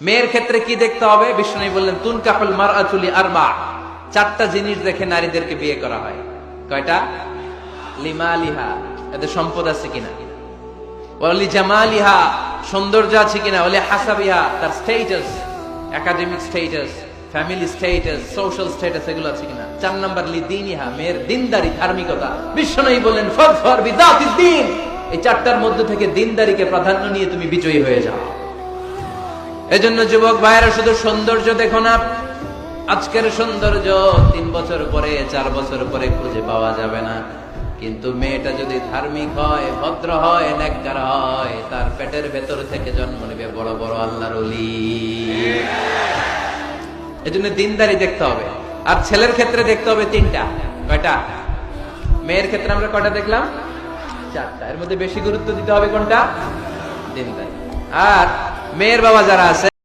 মেয়ের ক্ষেত্রে কি দেখতে হবে? বিষ্ণু বললেন, তুন কাপল মার আচুলি আর মা চারটা জিনিস দেখে নারীদেরকে বিয়ে করা হয়। কয়টা? লিমা লিহা এদের সম্পদ আছে কিনা? ওলি জামালিহা। সৌন্দর্য আছে কিনা? ওলি হাসাবিহা। তার status academic status family status social status এগুলো আছে কিনা? চার নাম্বার, লি দিনিহা। মেয়ের দিনদারি, ধার্মিকতা। বিষ্ণুই বলেন ফর ফর বিদাতি দিন। এই চারটার মধ্যে থেকে দিনদারিকে প্রাধান্য নিয়ে তুমি বিজয়ী হয়ে যাও। এজন্য যুবক ভাইয়েরা, শুধু সৌন্দর্য দেখো না। আজকের সৌন্দর্য তিন বছর পরে, চার বছর পরে খুঁজে পাওয়া যাবে না। কিন্তু মেয়েটা যদি ধার্মিক হয়, ভদ্র হয় নেককার হয়, তার পেটের ভেতর থেকে জন্ম নেবে বড় বড় আল্লাহর অলি এজন্য দিনদারি দেখতে হবে। আর ছেলের ক্ষেত্রে দেখতে হবে তিনটা। কয়টা? মেয়ের ক্ষেত্রে আমরা কয়টা দেখলাম? চারটা। এর মধ্যে বেশি গুরুত্ব দিতে হবে কোনটা? দিনদারি। আর মেয়ের বাবা যারা আছে